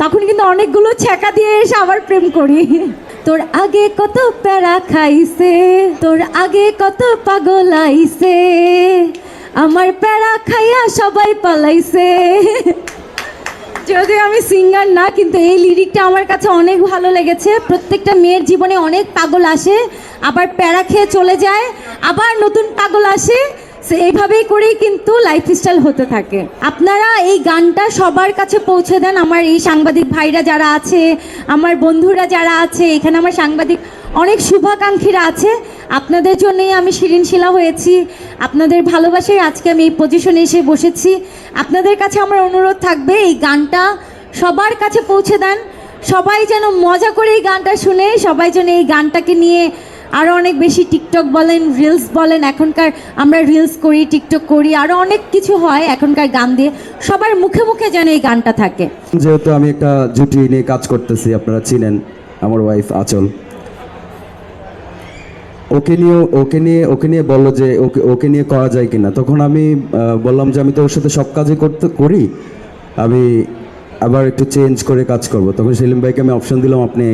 তখন কিন্তু অনেকগুলো ছ্যাঁকা দিয়ে এসে আবার প্রেম করি। তোর আগে কত প্যারা খাইছে, তোর আগে কত পাগল আইছে, আমার প্যারা খাইয়া সবাই পালাইছে। যদি আমি সিঙ্গার না, কিন্তু এই লিরিকটা আমার কাছে অনেক ভালো লেগেছে। প্রত্যেকটা মেয়ের জীবনে অনেক পাগল আসে, আবার প্যারা খেয়ে চলে যায়, আবার নতুন পাগল আসে সে এইভাবেই করেই কিন্তু লাইফস্টাইল হতে থাকে। আপনারা এই গানটা সবার কাছে পৌঁছে দেন। আমার এই সাংবাদিক ভাইরা যারা আছে, আমার বন্ধুরা যারা আছে, এখানে আমার সাংবাদিক অনেক শুভাকাঙ্ক্ষীরা আছে। আপনাদের জন্যই আমি শিরিন শিলা হয়েছি। আপনাদের ভালোবাসায় আজকে আমি এই পজিশনে এসে বসেছি। আপনাদের কাছে আমার অনুরোধ থাকবে, এই গানটা সবার কাছে পৌঁছে দেন। সবাই যেন মজা করে এই গানটা শুনে, সবাই যেন এই গানটাকে নিয়ে আরও অনেক বেশি টিকটক বলেন রিলস বলেন, এখনকার আমরা রিলস করি, টিকটক করি আরও অনেক কিছু হয় এখনকার গান দিয়ে। সবার মুখে মুখে যেন এই গানটা থাকে। যেহেতু আমি একটা জুটি নিয়ে কাজ করতেছি, আপনারা চিনেন আমার ওয়াইফ আচল। ওকে নিয়ে ওকে নিয়ে ওকে নিয়ে বলল যে ওকে ওকে নিয়ে করা যায় কিনা। তখন আমি বললাম যে আমি তো ওর সাথে সব কাজই করতে, করি। আমি আবার একটু চেঞ্জ করে কাজ করব। তখন সেলিম ভাইকে আমি অপশন দিলাম, আপনি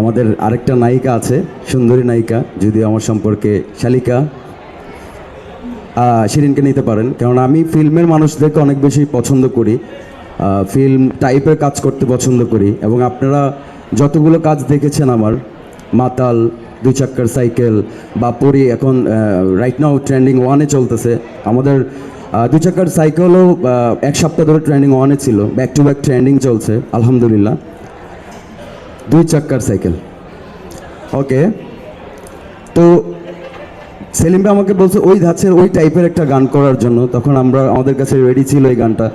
আমাদের আরেকটা নায়িকা আছে, সুন্দরী নায়িকা যদি আমার সম্পর্কে শালিকা। শিরিনকে নিতে পারেন কারণ আমি ফিল্মের মানুষদেরকে অনেক বেশি পছন্দ করি। ফিল্ম টাইপের কাজ করতে পছন্দ করি, এবং আপনারা যতগুলো কাজ দেখেছেন আমার, মাতাল, দুই চাক্কার সাইকেল বা পরি এখন রাইট নাও ট্রেন্ডিং ওয়ানে চলতেছে। আমাদের দুই চাক্কার সাইকেলও এক সপ্তাহ ধরে ট্রেন্ডিং ওয়ানে ছিল ব্যাক টু ব্যাক ট্রেন্ডিং চলছে, আলহামদুলিল্লাহ। দুই চাক্কার সাইকেল। ওকে? তো সেলিম আমাকে বলছে, ওই ধাঁচের ওই টাইপের একটা গান করার জন্য। তখন আমরা, আমাদের কাছে রেডি ছিল এই গানটা।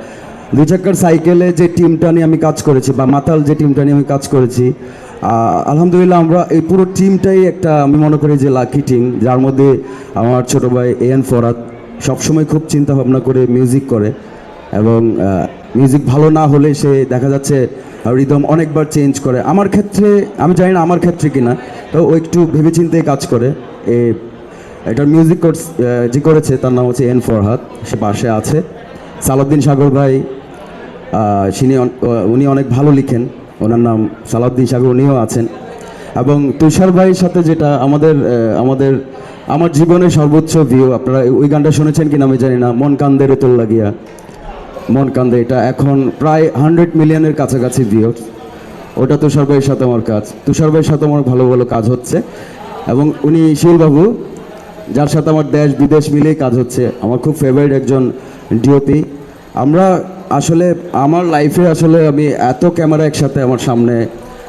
দুই চাক্কার সাইকেলে যে টিমটা নিয়ে আমি কাজ করেছি, বা মাতাল যে টিমটা নিয়ে আমি কাজ করেছি আলহামদুলিল্লাহ আমরা এই পুরো টিমটাই একটা, আমি মনে করি যে লাকি টিম যার মধ্যে আমার ছোট ভাই এ এন ফরাত সবসময় খুব চিন্তা ভাবনা করে মিউজিক করে এবং মিউজিক ভালো না হলে সে দেখা যাচ্ছে রিদম অনেকবার চেঞ্জ করে। আমার ক্ষেত্রে আমি জানি না আমার ক্ষেত্রে কিনা তো ও একটু ভেবেচিন্তে কাজ করে। এ এটার মিউজিক কোর্স যে করেছে তার নাম হচ্ছে এন ফরহাদ সে পাশে আছে। সালাউদ্দিন সাগর ভাই আহ, উনি অনেক ভালো লিখেন। ওনার নাম সালাউদ্দিন সাগর উনিও আছেন। এবং তুষার ভাইয়ের সাথে যেটা আমাদের আমাদের আমার জীবনের সর্বোচ্চ ভিউ আপনারা ওই গানটা শুনেছেন কিনা আমি জানি না। মন কান্দে রেতল লাগিয়া। মন কান্দে এটা। এখন প্রায় হান্ড্রেড মিলিয়নের কাছাকাছি ভিউ ওটা তুষার ভাইয়ের সাথে আমার কাজ। তুষার ভাইয়ের সাথে আমার ভালো ভালো কাজ হচ্ছে। এবং উনি শিলবাবু যার সাথে আমার দেশ বিদেশ মিলেই কাজ হচ্ছে। আমার খুব ফেভারিট একজন ডিওপি আমরা আসলে আমার লাইফে আসলে আমি এত ক্যামেরা একসাথে আমার সামনে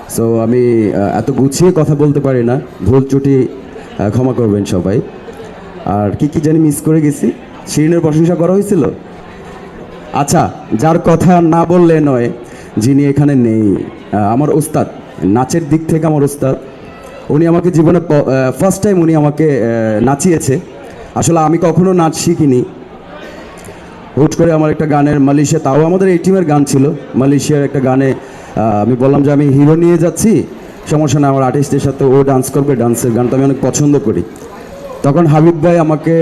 সো আমি এত গুছিয়ে কথা বলতে পারি না। ভুল আহ, ক্ষমা করবেন সবাই। আর কি কি জানি মিস করে গেছি। শিরিনের প্রশংসা করা হয়েছিল? আচ্ছা যার কথা না বললে নয়, যিনি এখানে নেই আমার ওস্তাদ, নাচের দিক থেকে আমার ওস্তাদ। উনি আমাকে জীবনে ফার্স্ট টাইম উনি আমাকে নাচিয়েছে। আসলে আমি কখনো নাচ শিখিনি। হুট করে আমার একটা গানের মালয়েশিয়া, তাও আমাদের এই টিমের গান ছিল। মালয়েশিয়ার একটা গানে আমি বললাম যে আমি হিরো নিয়ে যাচ্ছি। সমস্যা না আমার আর্টিস্টের সাথে ও ডান্স করবে ডান্সের গানটা আমি অনেক পছন্দ করি। তখন হাবিব ভাই আমাকে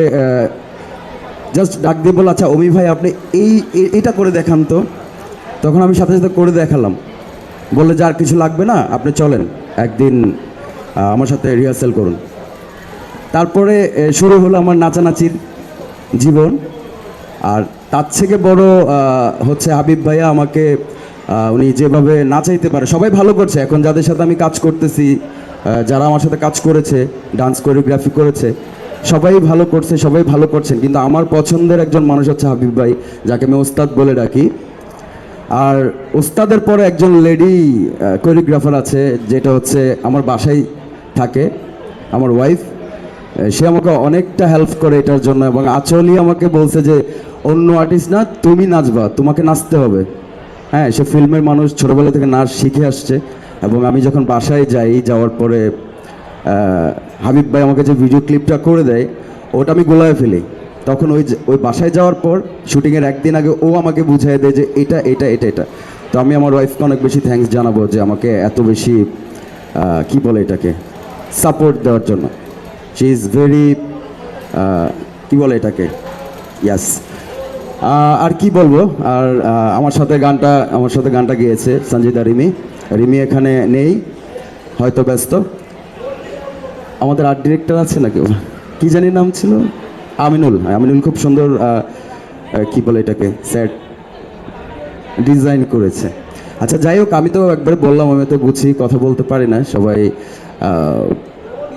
জাস্ট ডাক দিয়ে বলল আচ্ছা অমি ভাই, আপনি এই এটা করে দেখান তো। তখন আমি সাথে সাথে করে দেখালাম। বললে যে আর কিছু লাগবে না, আপনি চলেন, একদিন আমার সাথে রিহার্সেল করুন। তারপরে শুরু হলো আমার নাচানাচির জীবন। আর তার থেকে বড় হচ্ছে হাবিব ভাইয়া আমাকে উনি যেভাবে নাচাইতে পারে, সবাই ভালো করছে। এখন যাদের সাথে আমি কাজ করতেছি যারা আমার সাথে কাজ করেছে ডান্স কোরিওগ্রাফি করেছে সবাই ভালো করছে, সবাই ভালো করছেন, কিন্তু আমার পছন্দের একজন মানুষ হচ্ছে হাবিব ভাই, যাকে আমি ওস্তাদ বলে ডাকি। আর ওস্তাদের পরে একজন লেডি কোরিওগ্রাফার আছে, যেটা হচ্ছে আমার বাসায় থাকে, আমার ওয়াইফ সে আমাকে অনেকটা হেল্প করে এটার জন্য, এবং আচলই আমাকে বলছে যে, অন্য আর্টিস্ট না, তুমি নাচবা, তোমাকে নাচতে হবে। হ্যাঁ সে ফিল্মের মানুষ, ছোটোবেলা থেকে নাচ শিখে আসছে, এবং আমি যখন বাসায় যাই, যাওয়ার পরে হাবিব ভাই আমাকে যে ভিডিও ক্লিপটা করে দেয়, ওটা আমি গোলায় ফেলি। তখন ওই ওই বাসায় যাওয়ার পর শুটিংয়ের একদিন আগে ও আমাকে বুঝিয়ে দেয় যে এটা এটা এটা এটা। তো আমি আমার ওয়াইফকে অনেক বেশি থ্যাঙ্কস জানাব যে আমাকে এত বেশি কি বলে এটাকে? সাপোর্ট দেওয়ার জন্য। শি ইজ ভেরি কি বলে এটাকে? ইয়াস আর কি বলব? আর আমার সাথে গানটা, আমার সাথে গানটা গিয়েছে, সঞ্জিতা রিমি। রিমি এখানে নেই, হয়তো ব্যস্ত। আমাদের আর্ট ডিরেক্টর আছে না কেউ কি জানি নাম ছিল? আমিনুল। হ্যাঁ, আমিনুল খুব সুন্দর কি বলে এটাকে? স্যাট ডিজাইন করেছে। আচ্ছা যাই হোক আমি তো একবার বললাম আমি তো গুছিয়ে কথা বলতে পারি না। সবাই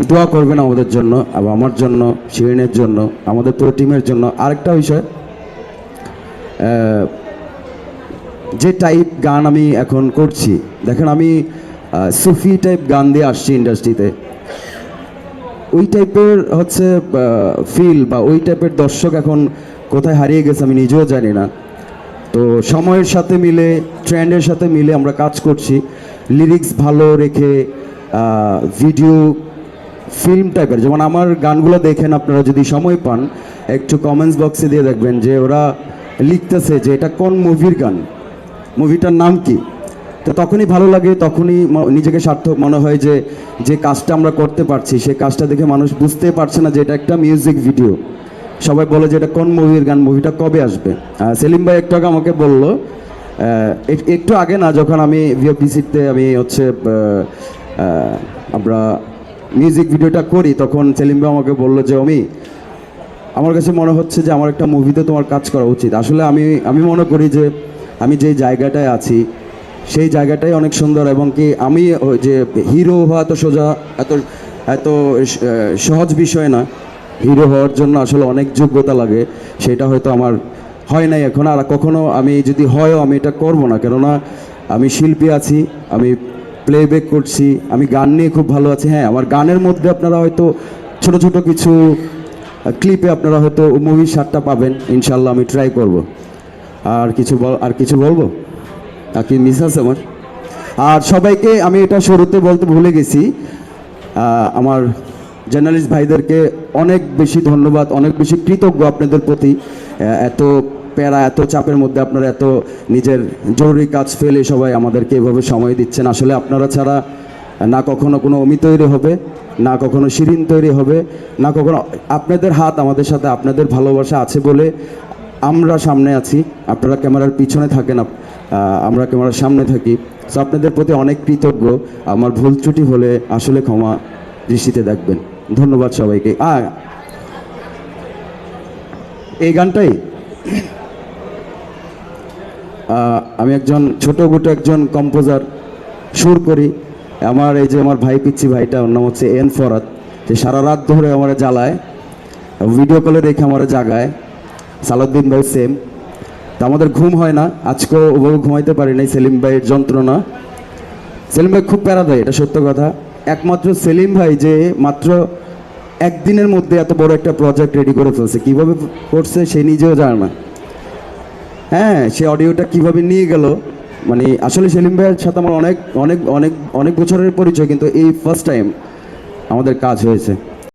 দোয়া করবেন আমাদের জন্য এবং আমার জন্য শিরিনের জন্য আমাদের পুরো টিমের জন্য। আরেকটা বিষয় যে টাইপ গান আমি এখন করছি দেখেন আমি সুফি টাইপ গান দিয়ে আসছি ইন্ডাস্ট্রিতে ওই টাইপের হচ্ছে ফিল বা ওই টাইপের দর্শক এখন কোথায় হারিয়ে গেছে আমি নিজেও জানি না। তো সময়ের সাথে মিলে ট্রেন্ডের সাথে মিলে আমরা কাজ করছি। লিরিক্স ভালো রেখে ভিডিও ফিল্ম টাইপের যেমন আমার গানগুলো দেখেন আপনারা যদি সময় পান, একটু কমেন্টস বক্সে দিয়ে দেখবেন যে ওরা লিখতেছে যে এটা কোন মুভির গান? মুভিটার নাম কি? তো তখনই ভালো লাগে, তখনই নিজেকে সার্থক মনে হয় যে যে কাজটা আমরা করতে পারছি, সেই কাজটা দেখে মানুষ বুঝতে পারছে না যে এটা একটা মিউজিক ভিডিও সবাই বলে যে এটা কোন মুভির গান, মুভিটা কবে আসবে? সেলিম ভাই একটু আগে আমাকে বলল একটু আগে না, যখন আমি ভিওপিসিতে আমি হচ্ছে আমরা মিউজিক ভিডিওটা করি, তখন সেলিম ভাই আমাকে বলল যে, অমি, আমার কাছে মনে হচ্ছে যে আমার একটা মুভিতে তোমার কাজ করা উচিত। আসলে আমি আমি মনে করি যে, আমি যে জায়গাটায় আছি সেই জায়গাটাই অনেক সুন্দর এবং কি আমি যে হিরো হওয়া এত সোজা, এত এত সহজ বিষয় না। হিরো হওয়ার জন্য আসলে অনেক যোগ্যতা লাগে, সেটা হয়তো আমার হয় নাই এখন। আর কখনো আমি যদি হয়ও আমি এটা করব না, কেননা আমি শিল্পী আছি, আমি প্লেব্যাক করছি, আমি গান নিয়ে খুব ভালো আছি। হ্যাঁ আমার গানের মধ্যে আপনারা হয়তো ছোট ছোট কিছু ক্লিপে আপনারা হয়তো মুভির স্বাদটা পাবেন, ইনশাল্লাহ আমি ট্রাই করব। আর কিছু আর কিছু বলব? আর কি মিস আছে আমার? আর সবাইকে আমি এটা শুরুতে বলতে ভুলে গেছি আমার জার্নালিস্ট ভাইদেরকে অনেক বেশি ধন্যবাদ, অনেক বেশি কৃতজ্ঞ আপনাদের প্রতি এত প্যারা, এত চাপের মধ্যে আপনারা এত নিজের জরুরি কাজ ফেলে সবাই আমাদেরকে এভাবে সময় দিচ্ছেন। আসলে আপনারা ছাড়া না কখনো কোনো অমি তৈরি হবে, না কখনো শিরিন তৈরি হবে, না কখনো আপনাদের হাত আমাদের সাথে আপনাদের ভালোবাসা আছে বলে আমরা সামনে আছি। আপনারা ক্যামেরার পিছনে থাকেন আমরা ক্যামেরার সামনে থাকি? সো আপনাদের প্রতি অনেক কৃতজ্ঞ। আমার ভুল ত্রুটি হলে আসলে ক্ষমা দৃষ্টিতে দেখবেন। ধন্যবাদ সবাইকে। আ এই গানটাই আমি একজন ছোট গোটো একজন কম্পোজার, সুর করি। আমার এই যে আমার ভাই পিচ্ছি ভাইটা, ওর নাম হচ্ছে এন ফরাত যে সারা রাত ধরে আমার জ্বালায়, ভিডিও কলে রেখে আমার জাগায়। সালাউদ্দিন ভাই সেম তা আমাদের ঘুম হয় না। আজকেও ওভাবে ঘুমাইতে পারি নাই, সেলিম ভাইয়ের যন্ত্রণা। সেলিম ভাই খুব প্যারা দেয়, এটা সত্য কথা। একমাত্র সেলিম ভাই যে মাত্র একদিনের মধ্যে এত বড় একটা প্রজেক্ট রেডি করে ফেলছে, কীভাবে করছে সে নিজেও জানে না। হ্যাঁ সে অডিওটা কীভাবে নিয়ে গেল মানে আসলে সেলিম ভাইয়ের সাথে আমার অনেক অনেক অনেক অনেক বছরের পরিচয়, কিন্তু এই ফার্স্ট টাইম আমাদের কাজ হয়েছে।